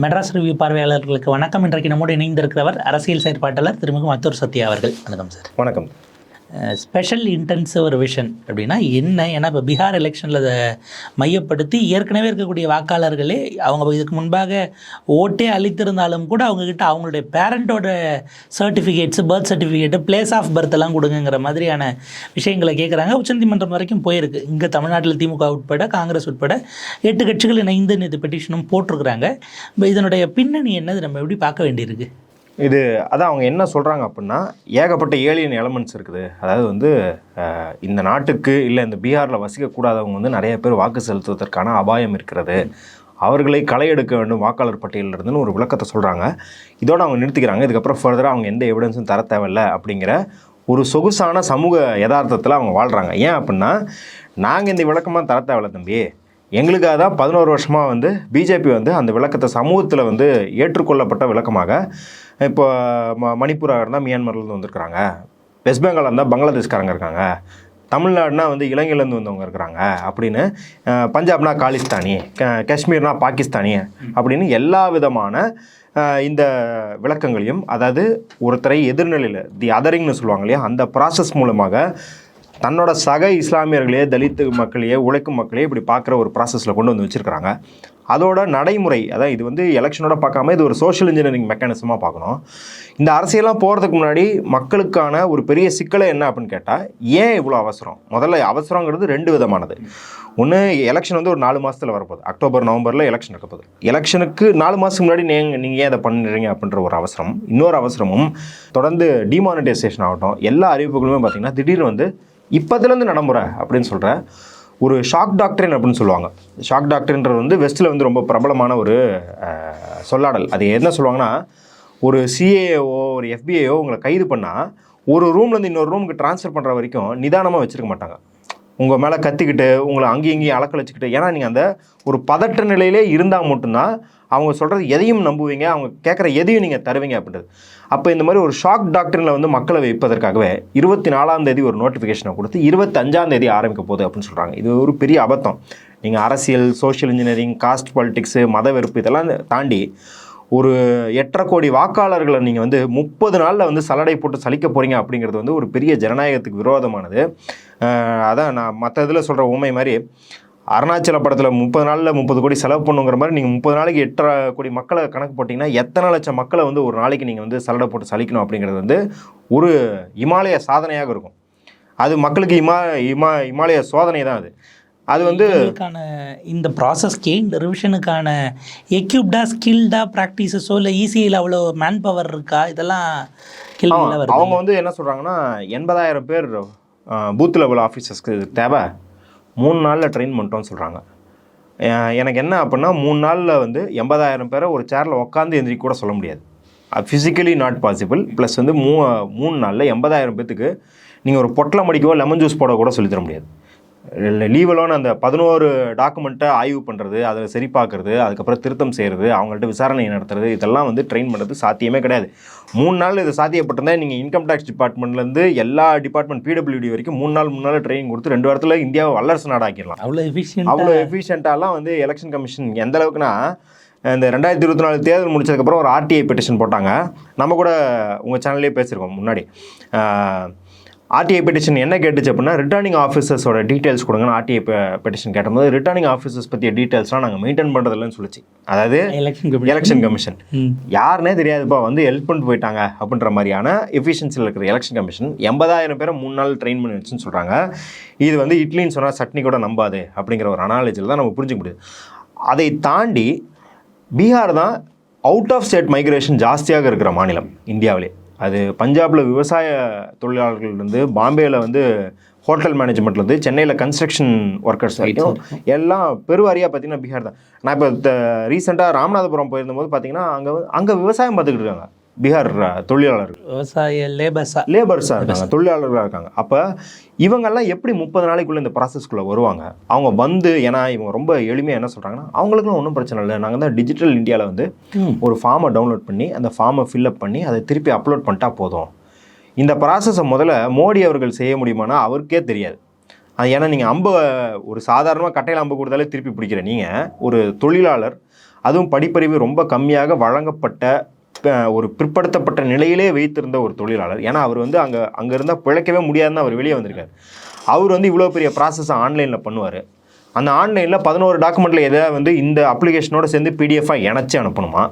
Madras review பார்வையாளர்களுக்கு வணக்கம். இன்றைக்கு நம்மோடு இணைந்திருக்கிறவர் அரசியல் செயற்பாட்டாளர் திருமிகு மத்தூர் சத்யா அவர்கள். வணக்கம் சார். வணக்கம். ஸ்பெஷல் இன்டென்சிவ் ரிவிஷன் அப்படின்னா என்ன? ஏன்னா இப்போ பீகார் எலெக்ஷனில் அதை மையப்படுத்தி ஏற்கனவே இருக்கக்கூடிய வாக்காளர்களே அவங்க இதுக்கு முன்பாக ஓட்டே அளித்திருந்தாலும் கூட அவங்கக்கிட்ட அவங்களுடைய பேரண்ட்டோட certificates birth certificate place of birth எல்லாம் கொடுங்கிற மாதிரியான விஷயங்களை கேட்குறாங்க உச்சநீதிமன்றம் வரைக்கும் போயிருக்கு. இங்கே தமிழ்நாட்டில் திமுக உட்பட காங்கிரஸ் உட்பட எட்டு கட்சிகள் இணைந்து இது பெட்டிஷனும் போட்டிருக்கிறாங்க. இப்போ இதனுடைய பின்னணி என்னது? நம்ம எப்படி பார்க்க வேண்டியிருக்கு? இது அதான் அவங்க என்ன சொல்கிறாங்க அப்படின்னா ஏகப்பட்ட ஏலியன் எலமெண்ட்ஸ் இருக்குது. அதாவது வந்து இந்த நாட்டுக்கு இல்லை இந்த பீகாரில் வசிக்கக்கூடாதவங்க வந்து நிறைய பேர் வாக்கு செலுத்துவதற்கான அபாயம் இருக்கிறது. அவர்களை களை எடுக்க வேண்டும் வாக்காளர் பட்டியலில் இருந்துன்னு ஒரு விளக்கத்தை சொல்கிறாங்க இதோடு அவங்க நிறுத்திக்கிறாங்க. இதுக்கப்புறம் ஃபர்தராக அவங்க எந்த எவிடன்ஸும் தர தேவையில்லை அப்படிங்கிற ஒரு சொகுசான சமூக யதார்த்தத்தில் அவங்க வாழ்கிறாங்க ஏன் அப்படின்னா நாங்கள் இந்த விளக்கமாக தர தேவையில்ல தம்பி. எங்களுக்காக தான் பதினோரு வருஷமாக வந்து பிஜேபி வந்து அந்த விளக்கத்தை சமூகத்தில் வந்து ஏற்றுக்கொள்ளப்பட்ட விளக்கமாக இப்போ ம மணிப்பூராக இருந்தால் மியான்மர்லேருந்து வந்திருக்கிறாங்க. வெஸ்ட் பெங்காலாக இருந்தால் பங்களாதேஷ்காரங்க இருக்காங்க. தமிழ்நாடுனா வந்து இலங்கையிலேருந்து வந்தவங்க இருக்கிறாங்க அப்படின்னு பஞ்சாப்னா காலிஸ்தானி க- காஷ்மீர்னா பாகிஸ்தானி அப்படின்னு எல்லா விதமான இந்த விளக்கங்களையும் அதாவது ஒருத்தரை எதிர்நிலையில் தி அதரிங்னு சொல்லுவாங்க இல்லையா அந்த ப்ராசஸ் மூலமாக தன்னோட சக இஸ்லாமியர்களையே தலித்து மக்களையே உழைக்கும் மக்களையே இப்படி பார்க்குற ஒரு ப்ராசஸில் கொண்டு வந்து வச்சுருக்கிறாங்க. அதோட நடைமுறை அதான் இது வந்து எலெக்ஷனோட பார்க்காம இது ஒரு சோஷியல் இன்ஜினியரிங் மெக்கானிசமாக பார்க்கணும். இந்த அரசியலாம் போகிறதுக்கு முன்னாடி மக்களுக்கான ஒரு பெரிய சிக்கலை என்ன அப்படின்னு கேட்டால் ஏன் இவ்வளோ அவசரம்? முதல்ல அவசரங்கிறது ரெண்டு விதமானது. ஒன்று எலெக்ஷன் வந்து ஒரு நாலு மாதத்தில் வரப்போகுது. அக்டோபர் நவம்பரில் எலெக்ஷன் இருக்க போகுது. எலெக்ஷனுக்கு நாலு மாதத்துக்கு முன்னாடி நீங்கள் நீங்கள் ஏன் அதை பண்ணுறீங்க அப்படின்ற ஒரு அவசரம். இன்னொரு அவசரமும் தொடர்ந்து டிமானிட்டைசேஷன் ஆகட்டும் எல்லா அறிவிப்புகளுமே பார்த்தீங்கன்னா திடீர்னு வந்து இப்போதுலேருந்து நடைமுறை அப்படின்னு சொல்கிற ஒரு ஷாக் டாக்டரின் அப்படின்னு சொல்லுவாங்க. ஷாக் டாக்டர்ன்றது வந்து வெஸ்ட்டில் வந்து ரொம்ப பிரபலமான ஒரு சொல்லாடல். அது என்ன சொல்லுவாங்கன்னா ஒரு சிஏஓ ஒரு எஃபிஐஓ உங்களை கைது பண்ணால் ஒரு ரூம்லேருந்து இன்னொரு ரூமுக்கு ட்ரான்ஸ்ஃபர் பண்ணுற வரைக்கும் நிதானமாக வச்சுருக்க மாட்டாங்க. உங்கள் மேலே கத்திக்கிட்டு உங்களை அங்கேயும் இங்கேயும் அலக்கழிச்சிக்கிட்டு ஏன்னா நீங்கள் அந்த ஒரு பதற்ற நிலையிலே இருந்தால் மட்டும்தான் அவங்க சொல்கிறது எதையும் நம்புவீங்க அவங்க கேட்குற எதையும் நீங்கள் தருவீங்க அப்படின்றது. அப்போ இந்த மாதிரி ஒரு ஷாக் டாக்டரில் வந்து மக்களை வைப்பதற்காகவே இருபத்தி நாலாம் தேதி ஒரு நோட்டிஃபிகேஷனை கொடுத்து இருபத்தஞ்சாம் தேதி ஆரம்பிக்க போகுது அப்படின்னு சொல்கிறாங்க இது ஒரு பெரிய அபத்தம். நீங்கள் அரசியல் சோஷியல் இன்ஜினியரிங் காஸ்ட் பாலிட்டிக்ஸு மத வெறுப்பு இதெல்லாம் தாண்டி ஒரு எட்டரை கோடி வாக்காளர்களை நீங்கள் வந்து முப்பது நாளில் வந்து சலடை போட்டு சலிக்க போகிறீங்க அப்படிங்கிறது வந்து ஒரு பெரிய ஜனநாயகத்துக்கு விரோதமானது. அதான் நான் மற்ற இதில் சொல்கிற உண்மை மாதிரி அருணாச்சல படத்தில் முப்பது நாளில் முப்பது கோடி செலவு பண்ணுங்கிற மாதிரி நீங்கள் முப்பது நாளைக்கு எட்டரை கோடி மக்களை கணக்கு போட்டிங்கன்னா எத்தனை லட்சம் மக்களை வந்து ஒரு நாளைக்கு நீங்கள் வந்து சலடை போட்டு சலிக்கணும் அப்படிங்கிறது வந்து ஒரு இமாலய சாதனையாக இருக்கும். அது மக்களுக்கு இமா இமா இமாலய சோதனை தான் அது. அது வந்து இந்த ப்ராசஸ்க்கே இந்த ரிவிஷனுக்கான எக்யூப்டா ஸ்கில்டா ப்ராக்டிசஸோ இல்லை ஈஸியில் அவ்வளோ மேன் பவர் இருக்கா? இதெல்லாம் அவங்க வந்து என்ன சொல்கிறாங்கன்னா எண்பதாயிரம் பேர் பூத் லெவல் ஆஃபீஸர்ஸ்க்கு தேவை. மூணு நாளில் ட்ரெயின் பண்ணிட்டோம்னு சொல்கிறாங்க எனக்கு என்ன அப்படின்னா மூணு நாளில் வந்து எண்பதாயிரம் பேரை ஒரு சேரில் உட்காந்து எந்திரிக்க கூட சொல்ல முடியாது. ஃபிசிக்கலி நாட் பாசிபிள் ப்ளஸ் வந்து மூ மூணு நாளில் எண்பதாயிரம் பேத்துக்கு நீங்கள் ஒரு பொட்டலம் அடிக்கவோ லெமன் ஜூஸ் போட கூட சொல்லித் தர முடியாது. லீவலோன்னு அந்த பதினோரு டாக்குமெண்ட்டை ஆய்வு பண்ணுறது அதில் சரி பார்க்குறது அதுக்கப்புறம் திருத்தம் செய்கிறது அவங்கள்ட்ட விசாரணை நடத்துறது இதெல்லாம் வந்து ட்ரெயின் பண்ணுறது சாத்தியமே கிடையாது. மூணு நாள் இது சாத்தியப்பட்டிருந்தா நீங்கள் இன்கம் டேக்ஸ் டிபார்ட்மெண்ட்லேருந்து எல்லா டிபார்ட்மெண்ட் பிடபிள்யூடி வரைக்கும் மூணு நாள் மூணு நாள் ட்ரைனிங் கொடுத்து ரெண்டு வாரத்தில் இந்தியாவை வல்லரசு நாடாக்கிடலாம். அவ்வளோ எஃபிஷியன்ட் அவ்வளோ எஃபிஷியண்ட்டாலாம் வந்து எலெக்ஷன் கமிஷன் எந்த அளவுக்குனா இந்த ரெண்டாயிரத்தி இருபத்தி நாலு தேர்தல் முடிச்சதுக்கப்புறம் ஒரு ஆர்டிஐ பெட்டிஷன் போட்டாங்க. நம்ம கூட உங்கள் சேனல்லே பேசியிருக்கோம் முன்னாடி. ஆர்டிஐ பெட்டிஷன் என்ன கேட்டுச்சு அப்படின்னா ரிட்டர்னிங் ஆஃபீஸர்ஸோட டீட்டெயில்ஸ் கொடுங்கன்னு ஆர்டிஐ பெட்டிஷன் கேட்டபோது ரிட்டர்னிங் ஆஃபீஸர்ஸ் பற்றிய டீட்டெயில்ஸ்லாம் நாங்கள் மெயின்டைன் பண்ணுறதில்லன்னு சொல்லிச்சு. அதாவது எலெக்ஷன் எலெக்ஷன் கமிஷன் யாருனே தெரியாதுப்பா வந்து ஹெல்ப் பண்ணிட்டு போயிட்டாங்க அப்படின்ற மாதிரியான எஃபிஷியன்சியில் இருக்கிற எலெக்ஷன் கமிஷன் எண்பதாயிரம் பேரை மூணு நாள் ட்ரெயின் பண்ணி வச்சுன்னு சொல்கிறாங்க இது வந்து இட்லின்னு சொன்னால் சட்னி கூட நம்பாது அப்படிங்கிற ஒரு அனாலஜியில் தான் நம்ம புரிஞ்சுக்க முடியுது. அதை தாண்டி பீகார் தான் அவுட் ஆஃப் ஸ்டேட் மைக்ரேஷன் ஜாஸ்தியாக இருக்கிற மாநிலம் இந்தியாவிலே. அது பஞ்சாபில் விவசாய தொழிலாளர்கள்லேருந்து பாம்பேயில் வந்து ஹோட்டல் மேனேஜ்மெண்ட்லேருந்து சென்னையில் கன்ஸ்ட்ரக்ஷன் ஒர்க்கர்ஸ் வரைக்கும் எல்லாம் பெருவாரியாக பார்த்தீங்கன்னா பீகார் தான். நான் இப்போ ரீசெண்டாக ராமநாதபுரம் போயிருந்தபோது பார்த்தீங்கன்னா அங்கே அங்கே விவசாயம் பார்த்துக்கிட்டு இருக்காங்க. பீகார் தொழிலாளர்கள். விவசாய லேபர்ஸா. லேபர்ஸாக இருக்காங்க தொழிலாளர்களாக இருக்காங்க. அப்போ இவங்கெல்லாம் எப்படி முப்பது நாளைக்குள்ளே இந்த ப்ராசஸ்க்குள்ளே வருவாங்க? அவங்க வந்து ஏன்னா இவங்க ரொம்ப எளிமையாக என்ன சொல்கிறாங்கன்னா அவங்களுக்குலாம் ஒன்றும் பிரச்சனை இல்லை. நாங்கள் தான் டிஜிட்டல் இந்தியாவில் வந்து. ஒரு ஃபார்மை டவுன்லோட் பண்ணி அந்த ஃபார்மை ஃபில்அப் பண்ணி அதை திருப்பி அப்லோட் பண்ணிட்டா போதும். இந்த ப்ராசஸை முதல்ல மோடி அவர்கள் செய்ய முடியுமானா அவருக்கே தெரியாது. அது ஏன்னா நீங்கள் அம்பை ஒரு சாதாரணமாக கட்டையில் அம்பு கொடுத்தாலே திருப்பி பிடிக்கிற நீங்கள் ஒரு தொழிலாளர் அதுவும் படிப்பறிவு ரொம்ப கம்மியாக வழங்கப்பட்ட ஒரு பிற்படுத்தப்பட்ட நிலையிலே வைத்திருந்த ஒரு தொழிலாளர். ஏன்னா அவர் வந்து அங்கே அங்கே இருந்தால் பிழைக்கவே முடியாதுன்னு அவர் வெளியே வந்திருக்காரு. அவர் வந்து இவ்வளோ பெரிய ப்ராசஸை ஆன்லைனில் பண்ணுவார். அந்த ஆன்லைனில் பதினோரு டாக்குமெண்ட்டில் எதாவது வந்து இந்த அப்ளிகேஷனோட சேர்ந்து பிடிஎஃபாக இணைச்சி அனுப்பணுமா?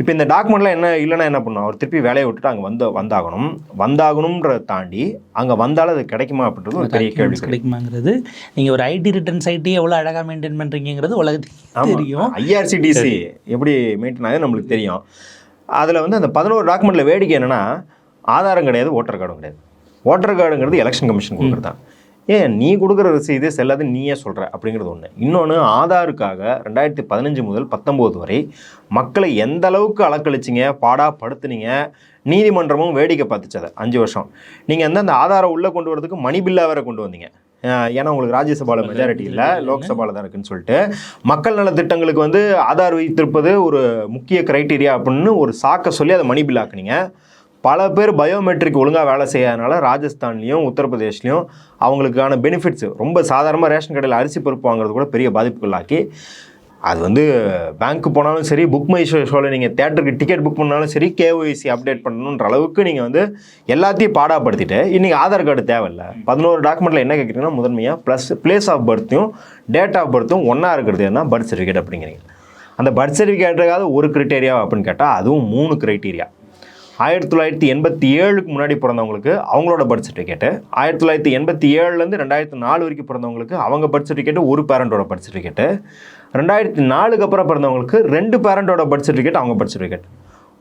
இப்போ இந்த டாக்குமெண்ட்லாம் என்ன இல்லைன்னா என்ன பண்ணும்? அவர் திருப்பி வேலையை விட்டுட்டு அங்கே வந்து வந்தாகணும். வந்தாகணுன்றதை தாண்டி அங்கே வந்தாலும் அது கிடைக்குமா அப்படின்றது ஒரு பெரிய கேள்வி. கிடைக்குமாங்கிறது நீங்கள் ஒரு ஐடி ரிட்டர்ன்ஸ் ஐடி எவ்வளோ அழகாக மெயின்டைன் பண்ணுறீங்கிறது உலகத்துக்கு தெரியும். ஐஆர்சிடிசி எப்படி மெயின்டைன் ஆகுது நம்மளுக்கு தெரியும். அதில் வந்து அந்த பதினோரு டாக்குமெண்ட்டில் வேடிக்கை என்னென்னா ஆதாரம் கிடையாது ஓட்டர் கார்டும் கிடையாது. ஓட்டர் கார்டுங்கிறது எலெக்ஷன் கமிஷன் கொடுக்குறது? தான் ஏன்? நீ கொடுக்குற ரசீது செல்லாது நீயே சொல்கிற அப்படிங்கிறது ஒன்று இன்னொன்று ஆதாருக்காக ரெண்டாயிரத்தி பதினஞ்சு முதல் பத்தொம்போது வரை மக்களை எந்த அளவுக்கு அலக்களிச்சிங்க பாடா படுத்துனீங்க நீதிமன்றமும் வேடிக்கை பார்த்துச்சு அதை. அஞ்சு வருஷம். நீங்கள் வந்து அந்த ஆதாரம் உள்ளே கொண்டு வரதுக்கு மணி பில்லா வேற கொண்டு வந்தீங்க. ஏன்னா உங்களுக்கு ராஜ்யசபாவில் மெஜாரிட்டி இல்லை லோக்சபாவில் தான் இருக்குன்னு சொல்லிட்டு மக்கள் நல திட்டங்களுக்கு வந்து ஆதார் வைத்திருப்பது ஒரு முக்கிய கிரைட்டீரியா அப்படின்னு ஒரு சாக்க சொல்லி அதை மணி பில் ஆக்குனீங்க. பல பேர் பயோமெட்ரிக் ஒழுங்காக வேலை செய்யாதனால ராஜஸ்தான்லேயும் உத்தரப்பிரதேஷ்லையும் அவங்களுக்கான பெனிஃபிட்ஸ் ரொம்ப சாதாரணமாக ரேஷன் கடையில் அரிசி பருப்பு வாங்குறது கூட பெரிய பாதிப்புக்குள்ளாக்கி அது வந்து பேங்க்கு போனாலும் சரி புக் மை ஷோவில் நீங்கள் தேட்டருக்கு டிக்கெட் புக் பண்ணாலும் சரி கேஒய்சி அப்டேட் பண்ணணுன்ற அளவுக்கு நீங்கள் வந்து எல்லாத்தையும் பாடாப்படுத்திட்டு இன்றைக்கி ஆதார் கார்டு தேவையில்ல. பதினோரு டாக்குமெண்ட்டில் என்ன கேட்குறீங்கன்னா முதன்மையாக ப்ளஸ் பிளேஸ் ஆஃப் பர்த்தையும் டேட் ஆஃப் பர்த்தும் ஒன்றா இருக்கிறது என்ன பர்த் சர்டிஃபிகேட் அப்படிங்கிறீங்க. அந்த பர்த் சர்டிஃபிகேட்டுக்காவது ஒரு க்ரிட்டேரியா அப்படின்னு கேட்டால் அதுவும் மூணு கிரைட்டீரியா ஆயிரத்தி தொள்ளாயிரத்தி எண்பத்தி ஏழுக்கு முன்னாடி பிறந்தவங்களுக்கு அவங்களோட பர்த் சர்டிஃபிகேட்டு ஆயிரத்தி தொள்ளாயிரத்தி எண்பத்தி ஏழுலேருந்து ரெண்டாயிரத்தி நாலு வரைக்கும் பிறந்தவங்களுக்கு அவங்க பர்த் சர்டிஃபிகேட்டு ஒரு பேரண்ட்டோட பர்த் சர்டிஃபிகேட்டு ரெண்டாயிரத்தி நாலுக்கு அப்புறம் பிறந்தவங்களுக்கு ரெண்டு பேரண்டோட பர்த் சர்டிஃபிகேட் அவங்க பர்த் சர்டிஃபிகேட்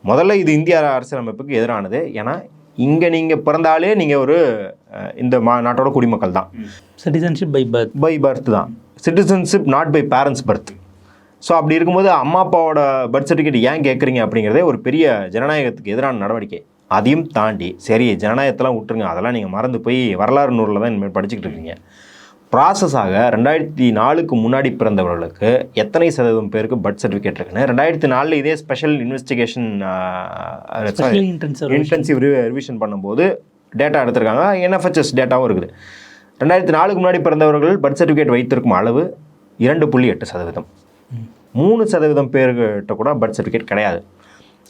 முதல்ல இது இந்திய அரசியலமைப்புக்கு எதிரானது. ஏன்னா இங்கே நீங்கள் பிறந்தாலே நீங்கள் ஒரு இந்த மா நாட்டோட குடிமக்கள் தான். Citizenship by birth by birth தான். Citizenship not by parents birth so அப்படி இருக்கும்போது அம்மா அப்பாவோட பர்த் சர்டிஃபிகேட் ஏன் கேட்குறீங்க அப்படிங்கிறதே ஒரு பெரிய ஜனநாயகத்துக்கு எதிரான நடவடிக்கை. அதையும் தாண்டி சரி ஜனநாயகத்தெல்லாம் விட்டுருங்க. அதெல்லாம் நீங்கள் மறந்து போய் வரலாறு நூலில் தான் இனிமேல் படிச்சுக்கிட்டு இருக்கீங்க. ப்ராசஸாக ரெண்டாயிரத்தி நாலுக்கு முன்னாடி பிறந்தவர்களுக்கு எத்தனை சதவீதம் பேருக்கு பர்த் சர்டிஃபிகேட் இருக்குன்னு? ரெண்டாயிரத்தி நாலில் இதே special investigation intensive intensive revision பண்ணும்போது டேட்டா எடுத்திருக்காங்க. என்எஃப்ஹெச்எஸ் டேட்டாவும் இருக்குது. ரெண்டாயிரத்தி நாலுக்கு முன்னாடி பிறந்தவர்கள் பர்த் சர்டிஃபிகேட் வைத்திருக்கும் அளவு இரண்டு புள்ளி எட்டு சதவீதம். மூணு சதவீதம் பேர்கிட்ட கூட பர்த் சர்டிஃபிகேட் கிடையாது.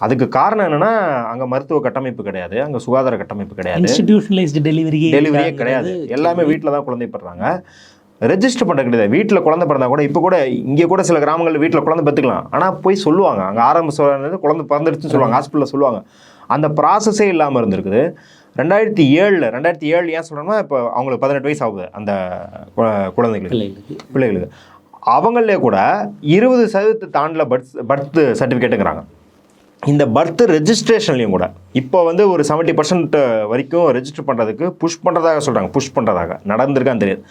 அதுக்கு காரணம் என்னன்னா அங்கே மருத்துவ கட்டமைப்பு கிடையாது அங்கே சுகாதார கட்டமைப்பு கிடையாது. இன்ஸ்டிடியூஷனலைஸ்டு டெலிவரி டெலிவரியே கிடையாது. எல்லாமே வீட்டில் தான் குழந்தை பெறாங்க ரெஜிஸ்டர் பண்ண கிடையாது வீட்டில் குழந்தை பிறந்தா கூட இப்போ கூட இங்கே கூட சில கிராமங்களில் வீட்டில் குழந்தை பெற்றுக்கலாம் ஆனால் போய் சொல்லுவாங்க. அங்கே ஆரம்ப குழந்தை பிறந்துருச்சுன்னு சொல்லுவாங்க. ஹாஸ்பிட்டலில் சொல்லுவாங்க. அந்த ப்ராசஸே இல்லாமல் இருந்திருக்குது. ரெண்டாயிரத்தி ஏழில் ரெண்டாயிரத்தி ஏழு ஏன் சொல்கிறேன்னா இப்போ அவங்களுக்கு பதினெட்டு வயசு ஆகுது அந்த குழந்தைகளுக்கு. பிள்ளைகளுக்கு. பிள்ளைகளுக்கு. அவங்களே கூட இருபது சதவீதத்தை தாண்டல பர்த் பர்த் சர்டிஃபிகேட்டுங்கிறாங்க இந்த பர்த் ரெஜிஸ்ட்ரேஷன்லையும் கூட இப்போ வந்து ஒரு செவன்ட்டி பர்சன்ட் வரைக்கும் ரெஜிஸ்டர் பண்ணுறதுக்கு புஷ் பண்ணுறதாக சொல்கிறாங்க புஷ் பண்ணுறதாக நடந்திருக்கான்னு தெரியாது.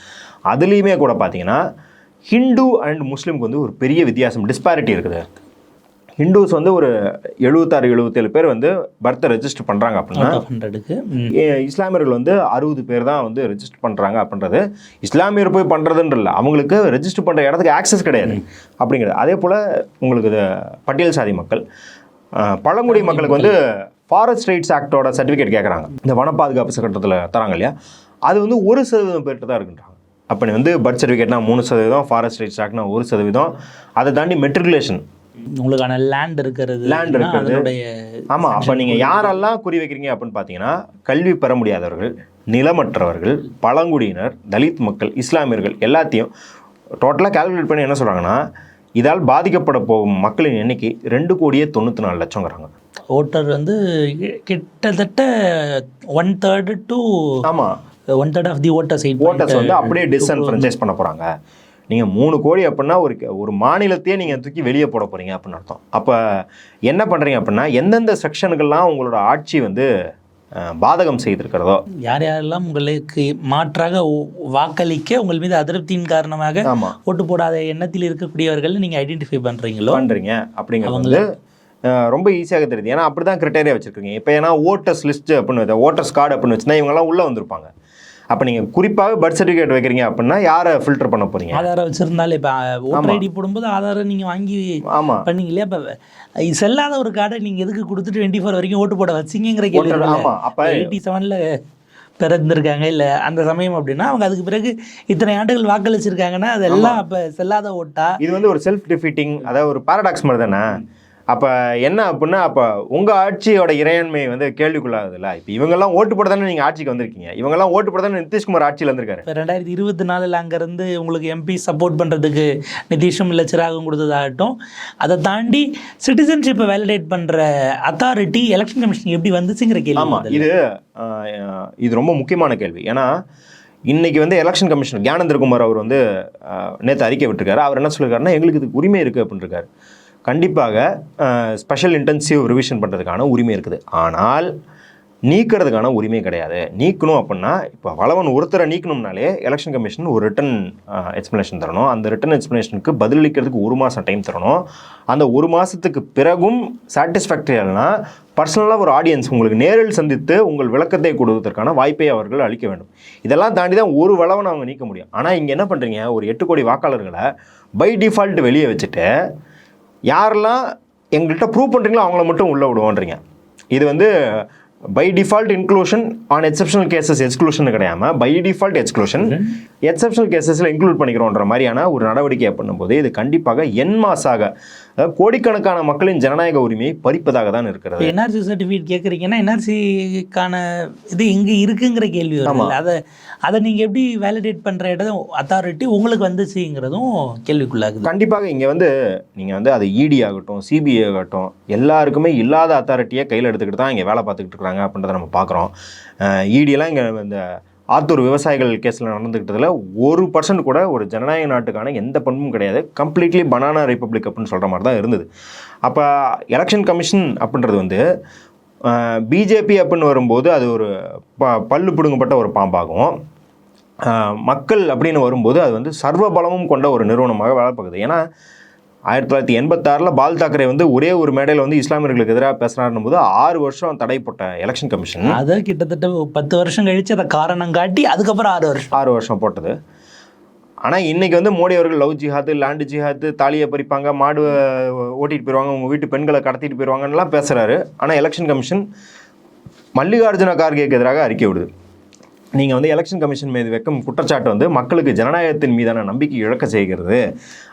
அதுலேயுமே கூட பார்த்தீங்கன்னா ஹிந்து அண்ட் முஸ்லீமுக்கு வந்து ஒரு பெரிய வித்தியாசம் டிஸ்பாரிட்டி இருக்குது. ஹிந்துஸ் வந்து ஒரு எழுபத்தாறு எழுபத்தேழு பேர் வந்து பர்த்தை ரெஜிஸ்டர் பண்ணுறாங்க அப்படின்னா இஸ்லாமியர்கள் வந்து அறுபது பேர் தான் வந்து ரெஜிஸ்டர் பண்ணுறாங்க அப்படின்றது இஸ்லாமியர் போய் பண்ணுறதுன்ற இல்லை. அவங்களுக்கு ரெஜிஸ்டர் பண்ணுற இடத்துக்கு ஆக்சஸ் கிடையாது. அப்படிங்கிறது. அதே போல் உங்களுக்கு பட்டியல் சாதி மக்கள். பழங்குடி மக்களுக்கு வந்து ஃபாரஸ்ட் ரைட்ஸ் ஆக்டோட சர்டிஃபிகேட் கேட்குறாங்க இந்த வன பாதுகாப்பு சட்டத்தில் தராங்க இல்லையா? அது வந்து ஒரு சதவீதம் பேர்கிட்ட தான் இருக்குன்றாங்க. அப்போ நீ வந்து பர்த் சர்டிஃபிகேட்னா மூணு சதவீதம் ஃபாரஸ்ட் ரைட்ஸ் ஆக்ட்னா ஒரு சதவீதம். அதை தாண்டி மெட்ரிகுலேஷன் உங்களுக்கான லேண்ட் இருக்கிறது Land இருக்கிறது. ஆமாம் அப்போ நீங்கள் யாரெல்லாம் குறி வைக்கிறீங்க அப்படின்னு பார்த்தீங்கன்னா கல்வி பெற முடியாதவர்கள் நிலமற்றவர்கள் பழங்குடியினர் தலித் மக்கள் இஸ்லாமியர்கள் எல்லாத்தையும் டோட்டலாக கால்குலேட் பண்ணி என்ன சொல்கிறாங்கன்னா இதால் பாதிக்கப்பட போகும் மக்களின் எண்ணிக்கை ரெண்டு கோடியே தொண்ணூற்றி நாலு லட்சங்கிறாங்க. ஓட்டர் வந்து கிட்டத்தட்ட ஒன் தேர்டு டு ஆமாம் one third of the voter side voters வந்து அப்படியே டிஸ்அன்ஃப்ரன்ச்சைஸ் பண்ண போகிறாங்க நீங்கள் மூணு கோடி அப்படின்னா ஒரு ஒரு மாநிலத்தையே நீங்கள் தூக்கி வெளியே போட போகிறீங்க அப்படின்னு அர்த்தம். அப்போ என்ன பண்ணுறீங்க அப்படின்னா எந்தெந்த செக்ஷனுக்கெல்லாம் உங்களோட ஆட்சி வந்து பாதகம் செய்திருக்கிறதோ? யார் யாரெல்லாம் உங்களுக்கு மாற்றாக வாக்களிக்க உங்கள் மீது அதிருப்தியின் காரணமாக ஓட்டு போடாத எண்ணத்தில் இருக்கக்கூடியவர்கள் நீங்க ஐடென்டிஃபை பண்றீங்களோ? பண்றீங்க. அப்படிங்கிறது ரொம்ப ஈஸியாக தெரியுது. ஏன்னா அப்படி தான் கிரிட்டேரியா வச்சுருக்கீங்க. இப்போ ஏன்னா ஓட்டர்ஸ் லிஸ்ட் அப்படின்னு ஓட்டர்ஸ் கார்டு அப்படின்னு வச்சுன்னா இவங்கெல்லாம் உள்ளே வந்திருப்பாங்க. அப்போ நீங்கள் குறிப்பாக பர்த் சர்டிஃபிகேட் வைக்கிறீங்க அப்படின்னா யாரை ஃபில்டர் பண்ண போகிறீங்க ஆதாரம் வச்சிருந்தாலே இப்போ ஓட்டர் ஐடி போடும்போது ஆதாரம் நீங்க வாங்கி ஆமாம் பண்ணீங்க இல்லையா இப்போ செல்லாத ஒரு கார்டை நீங்க எதுக்கு கொடுத்து டுவெண்ட்டி ஃபோர் வரைக்கும் ஓட்டு போட வச்சீங்கிற கேள்வி ஆமாம் அப்போ எயிட்டி செவனில் பிறந்திருக்காங்க இல்லை அந்த சமயம் அப்படின்னா அவங்க அதுக்கு பிறகு இத்தனை ஆண்டுகள் வாக்களிச்சிருக்காங்கன்னா அதெல்லாம் அப்போ செல்லாத ஓட்டா இது வந்து ஒரு செல்ஃப் டிஃபீட்டிங் அதாவது ஒரு பாரடாக்ஸ் மாதிரி தானே? அப்போ என்ன அப்படின்னா அப்போ உங்கள் ஆட்சியோட இறையாண்மை வந்து கேள்விக்குள்ளாகுதுல்ல? இப்போ இவங்கெல்லாம் ஓட்டு போட தானே நீங்கள் ஆட்சிக்கு வந்திருக்கீங்க. இவங்கெல்லாம் ஓட்டு போட தானே நிதிஷ்குமார் ஆட்சியில் வந்திருக்காரு. இப்போ ரெண்டாயிரத்தி இருபத்தி நாலில் அங்கேருந்து உங்களுக்கு எம்பி சப்போர்ட் பண்ணுறதுக்கு நிதிஷும் இல்லை சிராகும் கொடுத்ததாகட்டும். அதை தாண்டி சிட்டிசன்ஷிப்பை வேலிடேட் பண்ணுற அத்தாரிட்டி எலெக்ஷன் கமிஷன் எப்படி வந்துச்சுங்கிற கேள்வி ஆமாம். இது இது ரொம்ப முக்கியமான கேள்வி. ஏன்னா இன்னைக்கு வந்து எலெக்ஷன் கமிஷனர் ஞானேந்திரகுமார் அவர் வந்து நேற்று அறிக்கை விட்டுருக்காரு. அவர் என்ன சொல்லியிருக்காருன்னா எங்களுக்கு இதுக்கு உரிமை இருக்குது அப்படின்னு இருக்காரு கண்டிப்பாக ஸ்பெஷல் இன்டென்சிவ் ரிவிஷன் பண்ணுறதுக்கான உரிமை இருக்குது. ஆனால் நீக்கிறதுக்கான உரிமை கிடையாது. நீக்கணும் அப்படின்னா இப்போ வளவன் ஒருத்தரை நீக்கணும்னாலே எலெக்ஷன் கமிஷன் ஒரு ரிட்டன் எக்ஸ்ப்ளனேஷன் தரணும். அந்த ரிட்டன் எக்ஸ்ப்ளனேஷனுக்கு பதிலளிக்கிறதுக்கு ஒரு மாதம் டைம் தரணும். அந்த ஒரு மாதத்துக்கு பிறகும் சாட்டிஸ்ஃபேக்டரி இல்லைனா பர்சனலாக ஒரு ஆடியன்ஸ் உங்களுக்கு நேரில் சந்தித்து உங்கள் விளக்கத்தை கொடுவதற்கான வாய்ப்பை அவர்கள் அளிக்க வேண்டும். இதெல்லாம் தாண்டி தான் ஒரு வளவனை அவங்க நீக்க முடியும். ஆனால் இங்கே என்ன பண்ணுறீங்க ஒரு எட்டு கோடி வாக்காளர்களை பை டிஃபால்ட் வெளியே வச்சுட்டு யாரெல்லாம் எங்கள்கிட்ட ப்ரூவ் பண்ணுறீங்களோ அவங்கள மட்டும் உள்ளே விடுவோன்றீங்க. இது வந்து by default inclusion on exceptional cases exclusion கிடையாம by default exclusion exceptional கேசஸில் இன்க்ளூட் பண்ணிக்கிறோன்ற மாதிரியான ஒரு நடவடிக்கையை பண்ணும்போது இது கண்டிப்பாக என் மாசாக கோடிக்கணக்கான மக்களின் ஜனநாயக உரிமையை பறிப்பதாக தான் இருக்கிறது. என்ஆர்சி சர்டிஃபிகேட் கேட்குறீங்கன்னா என்ஆர்சிக்கான இது இங்கே இருக்குங்கிற கேள்வி வரும் அதை அதை நீங்கள் எப்படி வேலிடேட் பண்ணுற இடம் அத்தாரிட்டி உங்களுக்கு வந்துச்சுங்கிறதும் கேள்விக்குள்ளாகுது. கண்டிப்பாக இங்கே வந்து நீங்கள் வந்து அது இடி ஆகட்டும் சிபிஐ ஆகட்டும் எல்லாருக்குமே இல்லாத அத்தாரிட்டியை கையில் எடுத்துக்கிட்டு தான் இங்கே வேலை பார்த்துக்கிட்டு இருக்காங்க அப்படின்றத நம்ம பார்க்குறோம். இடியெல்லாம் இங்கே இந்த ஆத்தூர் விவசாயிகள் கேஸில் நடந்துக்கிட்டதில் ஒரு பர்சன்ட் கூட ஒரு ஜனநாயக நாட்டுக்கான எந்த பண்பும் கிடையாது. கம்ப்ளீட்லி பனானா ரிப்பப்ளிக் அப்படின்னு சொல்கிற மாதிரி தான் இருந்தது. அப்போ எலெக்ஷன் கமிஷன் அப்படின்றது வந்து பிஜேபி அப்படின்னு வரும்போது அது ஒரு ப பல்லு பிடுங்கப்பட்ட ஒரு பாம்பாகும். மக்கள் அப்படின்னு வரும்போது அது வந்து சர்வ பலமும் கொண்ட ஒரு நிறுவனமாக வேலை ஏன்னா ஆயிரத்தி தொள்ளாயிரத்தி எண்பத்தாறில் பால் தாக்கரே வந்து ஒரே ஒரு மேடையில் வந்து இஸ்லாமியர்களுக்கு எதிராக பேசுனாருன்னும் போது ஆறு வருஷம் தடைப்பட்ட எலெக்ஷன் கமிஷன் அதை கிட்டத்தட்ட பத்து வருஷம் கழிச்சு அதை காரணம் காட்டி அதுக்கப்புறம் ஆறு வருஷம். ஆறு வருஷம் போட்டது. ஆனால் இன்னைக்கு வந்து மோடி அவர்கள் லவ் ஜிஹாத்து லேண்டு ஜிஹாத்து தாலியை பறிப்பாங்க மாடு அஹ், ஓட்டிட்டு போயிடுவாங்க உங்கள் வீட்டு பெண்களை கடத்திட்டு போயிடுவாங்கன்னுலாம் பேசுகிறாரு ஆனால் எலெக்ஷன் கமிஷன் மல்லிகார்ஜுன கார்கேக்கு எதிராக அறிக்கை விடுது. நீங்கள் வந்து எலெக்ஷன் கமிஷன் மீது வைக்கும் குற்றச்சாட்டு வந்து மக்களுக்கு ஜனநாயகத்தின் மீதான நம்பிக்கை இழக்க செய்கிறது.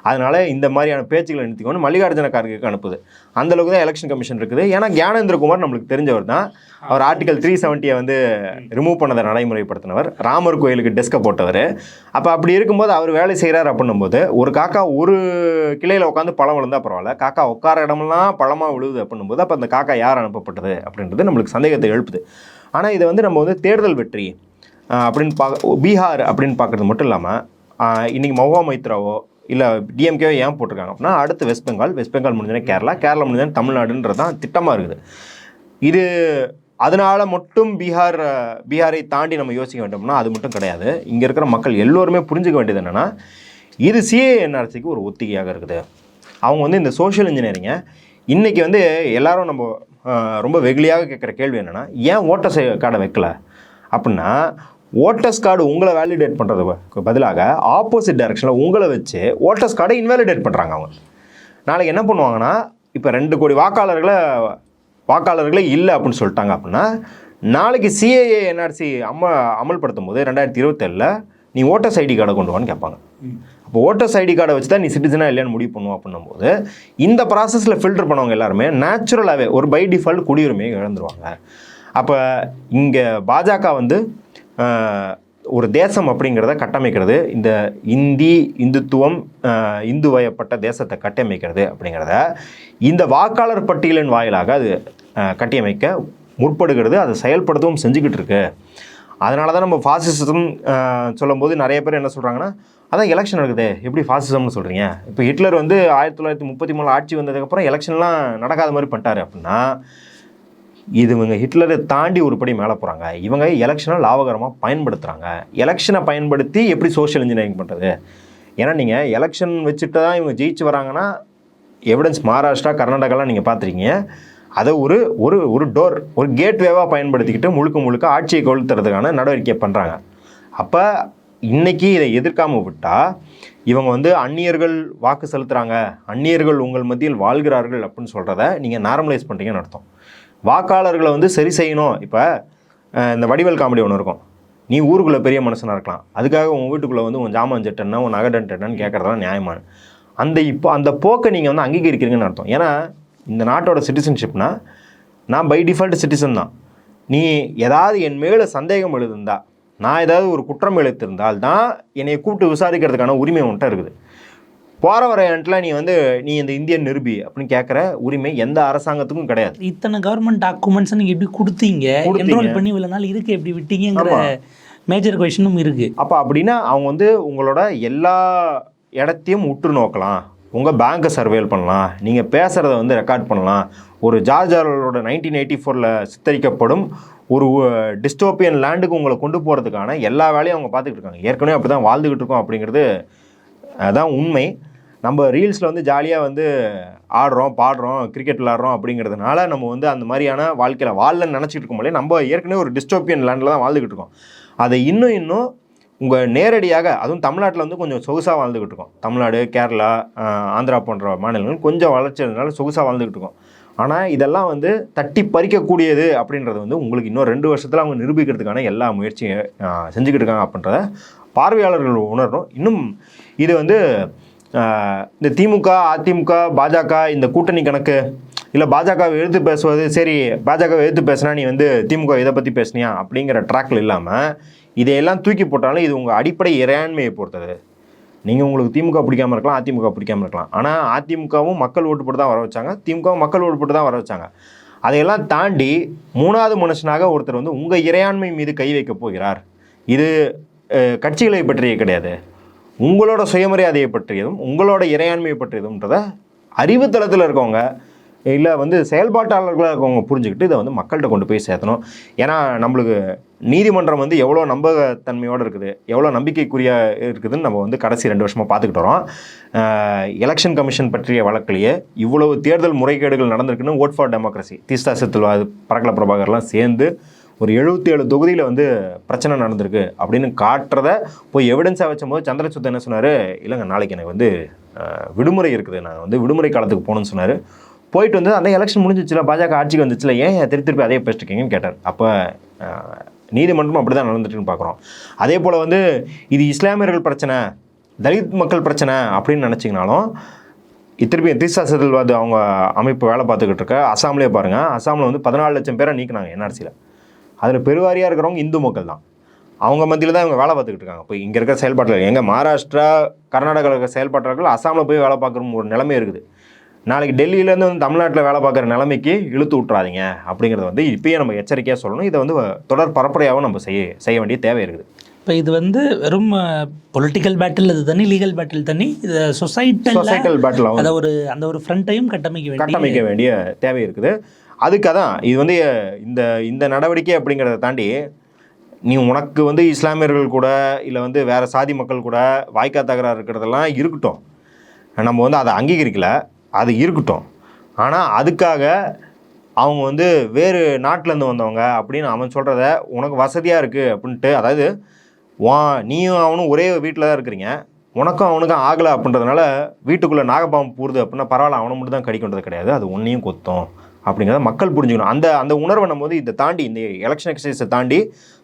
அதனால் இந்த மாதிரியான பேச்சுகளை நிறுத்திக்கொண்டு மல்லிகார்ஜுன கார்கேக்கு அனுப்புது அந்தளவுக்கு தான் எலெக்ஷன் கமிஷன் இருக்குது. ஏன்னா ஞானேந்திரகுமார் நம்மளுக்கு தெரிஞ்சவர் தான். அவர் ஆர்டிகல் த்ரீ செவன்ட்டியை வந்து ரிமூவ் பண்ணதை நடைமுறைப்படுத்தினவர். ராமர் கோயிலுக்கு டெஸ்கை போட்டவர். அப்போ அப்படி இருக்கும்போது அவர் வேலை செய்கிறார் அப்படின்னும்போது ஒரு காக்கா ஒரு கிளையில் உட்காந்து பழம் விழுந்தா பரவாயில்ல. காக்கா உட்கார இடமெல்லாம் பழமாக விழுது அப்படின்னும் போது அப்போ அந்த காக்கா யார் அனுப்பப்பட்டது அப்படின்றது நம்மளுக்கு சந்தேகத்தை எழுப்புது. ஆனால் இதை வந்து நம்ம வந்து தேர்தல் வெற்றி அப்படின்னு பார்க்க பீகார் அப்படின்னு பார்க்குறது மட்டும் இல்லாமல் இன்றைக்கி மௌவா மைத்ராவோ இல்லை டிஎம்கேவோ ஏன் போட்டிருக்காங்க அப்படின்னா அடுத்து வெஸ்ட் பெங்கால் வெஸ்ட் பெங்கால் முடிஞ்சோடனே கேரளா கேரளா முடிஞ்சோடனே தமிழ்நாடுன்றது தான் திட்டமாக இருக்குது. இது அதனால் மட்டும் பீகார் பீகாரை தாண்டி நம்ம யோசிக்க வேண்டும்னா அது மட்டும் கிடையாது. இங்கே இருக்கிற மக்கள் எல்லோருமே புரிஞ்சுக்க வேண்டியது என்னென்னா இது சிஏஎன்ஆர்சிக்கு ஒரு ஒத்திகையாக இருக்குது. அவங்க வந்து இந்த சோஷியல் இன்ஜினியரிங்கை இன்றைக்கி வந்து எல்லாரும் நம்ம ரொம்ப வெகுளியாக கேட்குற கேள்வி என்னென்னா ஏன் ஓட்டர்ஸ் கார்டை வைக்கல? அப்படின்னா ஓட்டர்ஸ் கார்டு உங்களை வேலிடேட் பண்ணுறதுக்கு பதிலாக ஆப்போசிட் டைரக்ஷனில் உங்களை வச்சு ஓட்டர்ஸ் கார்டை இன்வேலிடேட் பண்ணுறாங்க அவங்க. நாளைக்கு என்ன பண்ணுவாங்கன்னா இப்போ ரெண்டு கோடி வாக்காளர்களை வாக்காளர்களே இல்லை அப்படின்னு சொல்லிட்டாங்க அப்படின்னா நாளைக்கு சிஏஏ என்ஆர்சி அம அமல்படுத்தும் போது ரெண்டாயிரத்தி இருபத்தேழில் நீ ஓட்டர்ஸ் ஐடி கார்டை கொண்டு வான்னு கேட்பாங்க. அப்போ ஓட்டர்ஸ் ஐடி கார்டை வச்சு தான் நீ சிட்டிசனாக இல்லைன்னு முடிவு பண்ணுவோம் அப்படின்னும் போது இந்த ப்ராசஸில் ஃபில்டர் பண்ணவங்க எல்லாருமே நேச்சுரலாகவே ஒரு பை டிஃபால்ட் குடியுரிமையை இழந்துருவாங்க. அப்போ இங்கே பாஜக வந்து ஒரு தேசம் அப்படிங்கிறத கட்டமைக்கிறது. இந்த இந்தி இந்துத்துவம் இந்து வயப்பட்ட தேசத்தை கட்டமைக்கிறது அப்படிங்கிறத இந்த வாக்காளர் பட்டியலின் வாயிலாக அது கட்டியமைக்க முற்படுகிறது அதை செயல்படுத்தவும் செஞ்சுக்கிட்டு இருக்கு. அதனால தான் நம்ம ஃபாசிசம் சொல்லும்போது நிறைய பேர் என்ன சொல்கிறாங்கன்னா அதான் எலெக்ஷன் நடக்குது எப்படி ஃபாசிசம்னு சொல்கிறீங்க இப்போ ஹிட்லர் வந்து ஆயிரத்தி தொள்ளாயிரத்தி முப்பத்தி மூணு ஆட்சி வந்ததுக்கப்புறம் எலெக்ஷன்லாம் நடக்காத மாதிரி பண்ணிட்டாரு அப்படின்னா இது இவங்க ஹிட்லரை தாண்டி ஒருபடி மேலே போகிறாங்க இவங்க எலெக்ஷனை லாபகரமாக பயன்படுத்துகிறாங்க எலெக்ஷனை பயன்படுத்தி எப்படி சோஷியல் இன்ஜினியரிங் பண்ணுறது ஏன்னா நீங்கள் எலெக்ஷன் வச்சுட்டு தான் இவங்க ஜெயிச்சு வராங்கன்னா எவிடன்ஸ் மகாராஷ்டிரா கர்நாடகாலாம் நீங்கள் பார்த்துருக்கீங்க. அதை ஒரு ஒரு ஒரு டோர் ஒரு கேட்வேவாக பயன்படுத்திக்கிட்டு முழுக்க முழுக்க ஆட்சியை கொளுத்துறதுக்கான நடவடிக்கை பண்ணுறாங்க அப்போ இன்றைக்கி இதை எதிர்க்காமல் விட்டால் இவங்க வந்து அந்நியர்கள் வாக்கு செலுத்துகிறாங்க அந்நியர்கள் உங்கள் மத்தியில் வாழ்கிறார்கள் அப்படின்னு சொல்கிறத நீங்கள் நார்மலைஸ் பண்ணுறீங்கன்னு அர்த்தம். வாக்காளர்களை வந்து சரி செய்யணும். இப்போ இந்த வடிவேல் காமெடி ஒன்று இருக்கும். நீ ஊருக்குள்ளே பெரிய மனுஷனாக இருக்கலாம். அதுக்காக உங்கள் வீட்டுக்குள்ளே வந்து உன் ஜாமான் செட்டன்னா உன் நகடன் செட்டன்னு கேட்குறதெல்லாம் நியாயமான. அந்த இப்போ அந்த போக்கை நீங்கள் வந்து அங்கீகரிக்கிறீங்கன்னு அர்த்தம். ஏன்னா இந்த நாட்டோட சிட்டிசன்ஷிப்னா நான் பை டிஃபால்ட் சிட்டிசன் தான். நீ ஏதாவது என் மேலே சந்தேகம் எழுதிருந்தா நான் ஏதாவது ஒரு குற்றம் எழுத்திருந்தால் தான் என்னை கூப்பிட்டு விசாரிக்கிறதுக்கான உரிமை உன்ட்ட இருக்குது. போகிற வர இடத்துல நீ வந்து நீ இந்த இந்தியன் நிருபி அப்படின்னு கேட்குற உரிமை எந்த அரசாங்கத்துக்கும் கிடையாது. இத்தனை கவர்மெண்ட் டாக்குமெண்ட்ஸ் நீங்க எப்படி கொடுத்தீங்க. என்ரோல் பண்ணி இவ்வளவு நாள் இருக்கு எப்படி விட்டீங்கிற மேஜர் கொஸ்டினும் இருக்கு. அப்போ அப்படின்னா அவங்க வந்து உங்களோட எல்லா இடத்தையும் உற்று நோக்கலாம். உங்கள் பேங்க்கை சர்வேல் பண்ணலாம். நீங்கள் பேசுகிறத வந்து ரெக்கார்ட் பண்ணலாம். ஒரு ஜார்ஜ் ஆர்வலோட நைன்டீன் எயிட்டி ஃபோரில் சித்தரிக்கப்படும் ஒரு டிஸ்டோப்பியன் லேண்டுக்கு உங்களை கொண்டு போகிறதுக்கான எல்லா வேலையும் அவங்க பார்த்துக்கிட்டு இருக்காங்க. ஏற்கனவே அப்படி தான் வாழ்ந்துக்கிட்டு இருக்கோம் அப்படிங்கிறது அதான் உண்மை. நம்ம ரீல்ஸில் வந்து ஜாலியாக வந்து ஆடுறோம் பாடுறோம் கிரிக்கெட் விளாட்றோம் அப்படிங்கிறதுனால நம்ம வந்து அந்த மாதிரியான வாழ்க்கையில் வாழலன்னு நினச்சிட்டு இருக்கோம் இல்லையா நம்ம ஏற்கனவே ஒரு டிஸ்டோப்பியன் லேண்டில் தான் வாழ்ந்துக்கிட்டு இருக்கோம். அதை இன்னும் இன்னும் உங்கள் நேரடியாக அதுவும் தமிழ்நாட்டில் வந்து கொஞ்சம் சொகுசாக வாழ்ந்துக்கிட்டு இருக்கோம். தமிழ்நாடு கேரளா ஆந்திரா போன்ற மாநிலங்கள் கொஞ்சம் வளர்ச்சி இருந்தனால சொகுசாக வாழ்ந்துக்கிட்டு இருக்கோம். ஆனால் இதெல்லாம் வந்து தட்டி பறிக்கக்கூடியது அப்படின்றது வந்து உங்களுக்கு இன்னும் ரெண்டு வருஷத்தில் அவங்க நிரூபிக்கிறதுக்கான எல்லா முயற்சியும் செஞ்சுக்கிட்டு இருக்காங்க அப்படின்றத பார்வையாளர்கள் உணரணும். இன்னும் இது வந்து இந்த திமுக அதிமுக பாஜக இந்த கூட்டணி கணக்கு இல்லை பாஜகவை எழுத்து பேசுவது சரி பாஜகவை எழுத்து பேசினா நீ வந்து திமுக இதை பற்றி பேசுனியா அப்படிங்கிற ட்ராக்ல இல்லாமல் இதையெல்லாம் தூக்கி போட்டாலும் இது உங்கள் அடிப்படை இறையாண்மையை பொறுத்தது. நீங்கள் உங்களுக்கு திமுக பிடிக்காம இருக்கலாம் அதிமுக பிடிக்காம இருக்கலாம். ஆனால் அதிமுகவும் மக்கள் ஓட்டு போட்டு தான் வர வச்சாங்க திமுகவும் மக்கள் ஓட்டு போட்டு தான் வர வச்சாங்க. அதையெல்லாம் தாண்டி மூணாவது மனுஷனாக ஒருத்தர் வந்து உங்கள் இறையாண்மை மீது கை வைக்க போகிறார். இது கட்சிகளை பற்றியே கிடையாது. உங்களோட சுயமரியாதையை பற்றியதும் உங்களோட இறையாண்மையை பற்றியதும்ன்றத அறிவுத்தளத்தில் இருக்கவங்க இல்லை வந்து செயல்பாட்டாளர்களாக இருக்கவங்க புரிஞ்சுக்கிட்டு இதை வந்து மக்கள்கிட்ட கொண்டு போய் சேர்த்தணும். ஏன்னா நம்மளுக்கு நீதிமன்றம் வந்து எவ்வளோ நம்பகத்தன்மையோடு இருக்குது எவ்வளோ நம்பிக்கைக்குரிய இருக்குதுன்னு நம்ம வந்து கடைசி ரெண்டு வருஷமாக பார்த்துக்கிட்டு வரோம். எலெக்ஷன் கமிஷன் பற்றிய வழக்கிலேயே இவ்வளவு தேர்தல் முறைகேடுகள் நடந்திருக்குன்னு vote for democracy Teesta Setalvad Parakala பிரபாகர்லாம் சேர்ந்து ஒரு எழுபத்தி ஏழு தொகுதியில் வந்து பிரச்சனை நடந்திருக்கு அப்படின்னு காட்டுறத போய் எவிடன்ஸாக வச்சும்போது சந்திரசூத் என்ன சொன்னார்? இல்லைங்க நாளைக்கு எனக்கு வந்து விடுமுறை இருக்குது. நான் வந்து விடுமுறை காலத்துக்கு போகணும்னு சொன்னார். போயிட்டு வந்து அந்த எலெக்ஷன் முடிஞ்சிச்சுல பாஜக ஆட்சிக்கு வந்துச்சுல ஏன் திருப்பி திருப்பி அதே பேசிட்டுருக்கீங்கன்னு கேட்டார். அப்போ நீதிமன்றம் அப்படி தான் நடந்துட்டுன்னு பார்க்குறோம் அதே போல் வந்து இது இஸ்லாமியர்கள் பிரச்சனை தலித் மக்கள் பிரச்சனை அப்படின்னு நினச்சிங்கனாலும் திருப்பி தீசா செதில்வாது அவங்க அமைப்பு வேலை பார்த்துக்கிட்டு இருக்க அசாம்லேயே பாருங்கள் அசாமில் வந்து பதினாலு லட்சம் பேரை நீக்கினாங்க என்ஆர்சியில் அதில் பெருவாரியாக இருக்கிறவங்க இந்து மக்கள் தான். அவங்க மத்தியில் தான் இவங்க வேலை பார்த்துக்கிட்டு இருக்காங்க. இப்போ இங்கே இருக்கிற செயல்பாட்டில் எங்கள் மகாராஷ்டிரா கர்நாடகாவில் இருக்கிற செயல்பாட்டாளர்கள் அசாமில் போய் வேலை பார்க்குற ஒரு நிலைமை இருக்குது. நாளைக்கு டெல்லியிலேருந்து வந்து தமிழ்நாட்டில் வேலை பார்க்குற நிலைமைக்கு இழுத்து விட்றாதீங்க அப்படிங்கிறத வந்து இப்பயே நம்ம எச்சரிக்கையாக சொல்லணும். இதை வந்து தொடர் பரப்புரையாகவும் நம்ம செய்ய செய்ய வேண்டிய தேவை இருக்குது. இப்போ இது வந்து வெறும் பொலிட்டிக்கல் பேட்டில் அது தனி லீகல் பேட்டில் தனி இது சொசைட்டல் சொசைட்டல் பேட்டில் அதை ஒரு அந்த ஒரு ஃப்ரண்ட்டையும் கட்டமைக்க கட்டமைக்க வேண்டிய தேவை இருக்குது. அதுக்கு தான் இது வந்து இந்த இந்த நடவடிக்கை அப்படிங்கிறத தாண்டி நீ உனக்கு வந்து இஸ்லாமியர்கள் கூட இல்லை வந்து வேறு சாதி மக்கள் கூட வாய்க்கா தகராறு இருக்கிறதெல்லாம் இருக்கட்டும். நம்ம வந்து அதை அங்கீகரிக்கல அது இருக்கட்டும். ஆனால் அதுக்காக அவங்க வந்து வேறு நாட்டிலேருந்து வந்தவங்க அப்படின்னு அவன் சொல்கிறத உனக்கு வசதியாக இருக்குது அப்படின்ட்டு அதாவது வா நீயும் அவனும் ஒரே வீட்டில் தான் இருக்கிறீங்க. உனக்கும் அவனுக்கும் ஆகலை அப்படின்றதுனால வீட்டுக்குள்ளே நாகப்பாம்பு பூருது அப்படின்னா பரவாயில்ல அவனை மட்டும் தான் கடிக்கின்றது கிடையாது. அது ஒன்றையும் கொத்தும். அப்படிங்கிறத மக்கள் புரிஞ்சுக்கணும். அந்த அந்த உணர்வை நம்ம வந்து இதை தாண்டி இந்த எலெக்ஷன் எக்ஸசைஸை தாண்டி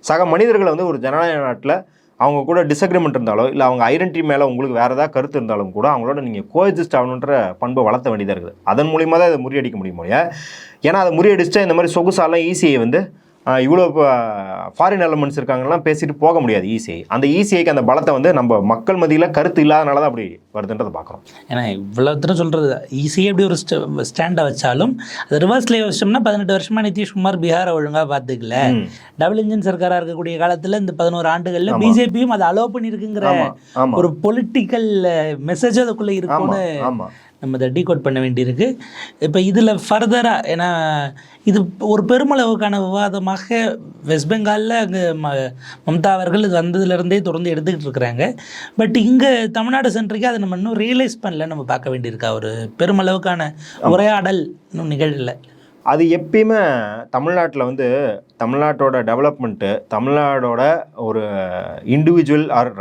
சக மனிதர்களை வந்து ஒரு ஜனநாயக நாட்டில் அவங்க கூட டிஸ்அக்ரிமெண்ட் இருந்தாலோ இல்லை அவங்க ஐடென்டி மேலே உங்களுக்கு வேறு ஏதாவது கருத்து இருந்தாலும் கூட அவங்களோட நீங்கள் கோஎக்ஸிஸ்ட் ஆகணுன்ற பண்பை வளர்த்த வேண்டியதாக இருக்குது. அதன் மூலியமாக தான் இதை முறியடிக்க முடியும் இல்லையா ஏன்னா அதை முறியடிச்சா இந்த மாதிரி சொகுசாலாம் ஈஸியை வந்து இவ்வளோ ஃபாரின் எலமெண்ட்ஸ் இருக்காங்கலாம் பேசிட்டு போக முடியாது ஈஸியை அந்த ஈஸியைக்கு அந்த பலத்தை வந்து நம்ம மக்கள் மத்தியில் கருத்து இல்லாதனால தான் அப்படி வருதுன்றதை பார்க்குறோம். ஏன்னா இவ்வளோ தூரம் சொல்கிறது ஈஸியாக எப்படி ஒரு ஸ்டாண்டை வச்சாலும் அது ரிவர்ஸ்லேயே வச்சோம்னா பதினெட்டு வருஷமா நிதிஷ்குமார் பீகாரை ஒழுங்காக பார்த்துக்கல. டபுள் இன்ஜின் சர்க்காராக இருக்கக்கூடிய காலத்தில் இந்த பதினோரு ஆண்டுகளில் பிஜேபியும் அதை அலோவ் பண்ணியிருக்குங்கிற ஒரு பொலிட்டிக்கல் மெசேஜ் அதுக்குள்ளே இருக்கும்னு நம்ம அதை டீகோட் பண்ண வேண்டியிருக்கு. இப்போ இதில் ஃபர்தராக ஏன்னா இது ஒரு பெருமளவுக்கான விவாதமாக வெஸ்ட் பெங்காலில் அங்கே ம மம்தா அவர்கள் இது வந்ததுலேருந்தே தொடர்ந்து எடுத்துக்கிட்டு இருக்கிறாங்க. பட் இங்கே தமிழ்நாடு சென்ட்ரிக்கு அதை நம்ம இன்னும் ரியலைஸ் பண்ணல நம்ம பார்க்க வேண்டியிருக்கா? ஒரு பெருமளவுக்கான உரையாடல் இன்னும் நிகழல அது எப்பயுமே தமிழ்நாட்டில் வந்து தமிழ்நாட்டோட டெவலப்மெண்ட்டு தமிழ்நாடோட ஒரு இண்டிவிஜுவல் ஆர்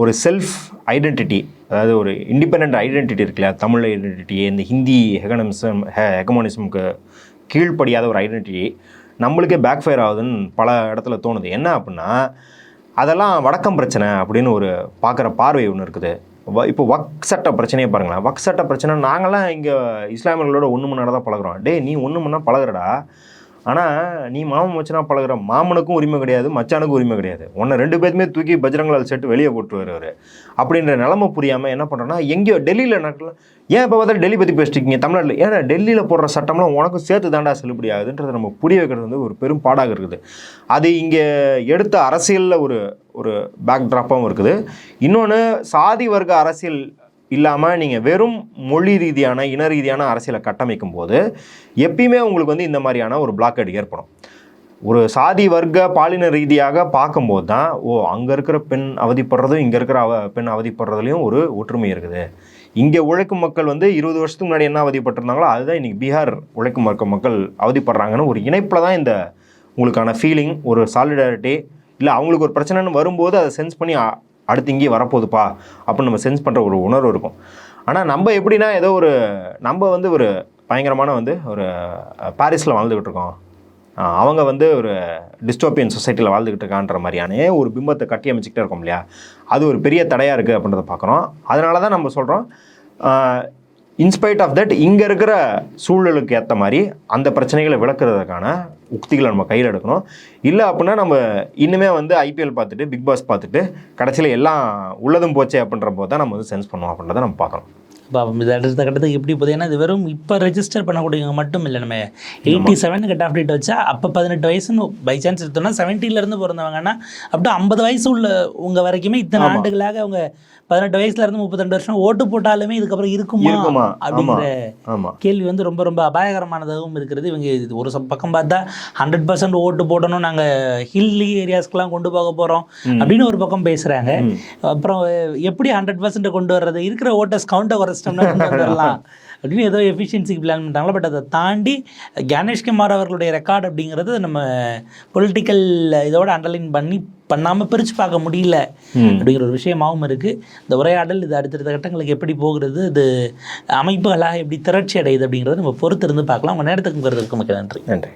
ஒரு செல்ஃப் ஐடென்டிட்டி அதாவது ஒரு இண்டிபெண்ட் ஐடென்டிட்டி இருக்குல்ல தமிழ் ஐடென்டிட்டி இந்த ஹிந்தி ஹெகனமிசம் ஹெகமோனிசமுக்கு கீழ்ப்படியாத ஒரு ஐடென்டிட்டி நம்மளுக்கே பேக் ஃபயர் ஆகுதுன்னு பல இடத்துல தோணுது. என்ன அப்படின்னா அதெல்லாம் வடக்கம் பிரச்சனை அப்படின்னு ஒரு பார்க்குற பார்வை ஒன்று இருக்குது. வ- இப்போ வக் சட்ட பிரச்சனையே பாருங்களேன். வக் சட்ட பிரச்சனை நாங்களாம் இங்கே இஸ்லாமியர்களோட ஒன்று மணி தான் பழகுறோம். டே நீ ஒன்று மணி பழகுறடா. ஆனால் நீ மாமன் மச்சனா பழகுற மாமனுக்கும் உரிமை கிடையாது மச்சானுக்கும் உரிமை கிடையாது. உன்னை ரெண்டு பேருமே தூக்கி பஜ்ரங்கலால் செட்டு வெளியே போட்டு வருவார் அப்படின்ற நிலமை புரியாமல் என்ன பண்ணுறோன்னா எங்கேயோ டெல்லியில் நடக்கலாம் ஏன் இப்போ பார்த்தா டெல்லி பற்றி பேசிட்டீங்க தமிழ்நாட்டில்? ஏன்னா டெல்லியில் போடுற சட்டம்லாம் உனக்கும் சேர்த்து தாண்டா செல்லுபடி ஆகுதுன்றதை நம்ம புரிய வைக்கிறது வந்து ஒரு பெரும் பாடாக இருக்குது. அது இங்கே எடுத்த அரசியலில் ஒரு ஒரு பேக் ட்ராப்பாகவும் இருக்குது. இன்னொன்று சாதி வர்க்க அரசியல் இல்லாமல் நீங்கள் வெறும் மொழி ரீதியான இன ரீதியான அரசியலை கட்டமைக்கும் போது எப்பயுமே உங்களுக்கு வந்து இந்த மாதிரியான ஒரு பிளாக்கெட் ஏற்படும். ஒரு சாதி வர்க்க பாலின ரீதியாக பார்க்கும்போது தான் ஓ அங்கே இருக்கிற பெண் அவதிப்படுறதும் இங்கே இருக்கிற அவ பெண் அவதிப்படுறதுலையும் ஒரு ஒற்றுமை இருக்குது. இங்கே உழைக்கும் மக்கள் வந்து இருபது வருஷத்துக்கு முன்னாடி என்ன அவதிப்பட்டிருந்தாங்களோ அதுதான் இன்றைக்கி பீகார் உழைக்கும் வர்க்க மக்கள் அவதிப்படுறாங்கன்னு ஒரு இணைப்பில் தான் இந்த உங்களுக்கான ஃபீலிங் ஒரு சாலிடாரிட்டி இல்லை அவங்களுக்கு ஒரு பிரச்சனைன்னு வரும்போது அதை சென்ஸ் பண்ணி அடுத்து இங்கேயே வரப்போகுதுப்பா அப்படின்னு நம்ம சென்ஸ் பண்ணுற ஒரு உணர்வு இருக்கும். ஆனால் நம்ம எப்படின்னா ஏதோ ஒரு நம்ம வந்து ஒரு பயங்கரமான வந்து ஒரு பாரிஸில் வாழ்ந்துக்கிட்டு இருக்கோம். அவங்க வந்து ஒரு டிஸ்டோபியன் சொசைட்டியில் வாழ்ந்துக்கிட்டு இருக்கான்ற மாதிரியான ஒரு பிம்பத்தை கட்டி அமைச்சிக்கிட்டே இருக்கோம் இல்லையா? அது ஒரு பெரிய தடையாக இருக்குது அப்படின்றத பார்க்குறோம் அதனால தான் நம்ம சொல்கிறோம் இன்ஸ்பைட் ஆஃப் தட் இங்கே இருக்கிற சூழலுக்கு ஏற்ற மாதிரி அந்த பிரச்சனைகளை விளக்குறதுக்கான உக்திகளை நம்ம கையில் எடுக்கணும். இல்லை அப்படின்னா நம்ம இன்னுமே வந்து ஐபிஎல் பார்த்துட்டு பிக் பாஸ் பார்த்துட்டு கடைசியில் எல்லாம் உள்ளதும் போச்சே அப்படின்ற போது தான் நம்ம வந்து சென்ஸ் பண்ணுவோம் அப்படின்றத நம்ம பார்க்கணும். இப்போ இது அடுத்த கட்டத்துக்கு எப்படி போகுது ஏன்னா இது வெறும் இப்போ ரெஜிஸ்டர் பண்ணக்கூடியவங்க மட்டும் இல்லை நம்ம eighty seven cut off date வச்சா அப்போ பதினெட்டு வயசுன்னு பை சான்ஸ் எடுத்தோம்னா 70 ல இருந்து பிறந்தவங்கன்னா அப்படியே ஐம்பது வயசு உள்ள உங்க வரைக்குமே இத்தனை ஆண்டுகளாக அவங்க பதினெட்டு வயசுல இருந்து முப்பத்தெண்டு வருஷம் ஓட்டு போட்டாலுமே இதுக்கப்புறம் இருக்குமா இருக்குமா? அப்படிங்கிற கேள்வி வந்து ரொம்ப ரொம்ப அபாயகரமானதாகவும் இருக்கிறது. இவங்க இது ஒரு பக்கம் பார்த்தா ஹண்ட்ரட் பர்சன்ட் ஓட்டு போடணும் நாங்கள் ஹில்லி ஏரியாஸ்க்கெலாம் கொண்டு போக போகிறோம் அப்படின்னு ஒரு பக்கம் பேசுகிறாங்க அப்புறம் எப்படி ஹண்ட்ரட் பர்சன்ட் கொண்டு வர்றது? இருக்கிற ஓட்டர்ஸ் கவுண்டை கொண்டு வந்துடலாம் அப்படின்னு ஏதோ எஃபிஷியன்சிக்கு பிளான் பண்ணிட்டாங்களா பட் அதை தாண்டி கணேஷ்குமார் அவர்களுடைய ரெக்கார்ட் அப்படிங்கிறது நம்ம பொலிட்டிக்கல் இதோட அண்டர்லைன் பண்ணி பண்ணாமல் பிரித்து பார்க்க முடியல அப்படிங்கிற ஒரு விஷயமாகவும் இருக்குது இந்த உரையாடல் இது அடுத்தடுத்த கட்டங்களுக்கு எப்படி போகிறது இது அமைப்புகளாக எப்படி திரட்சி அடையுது அப்படிங்கிறத நம்ம பொறுத்திருந்து பார்க்கலாம். உங்கள் நேரத்துக்கு மிக்க நன்றி. நன்றி.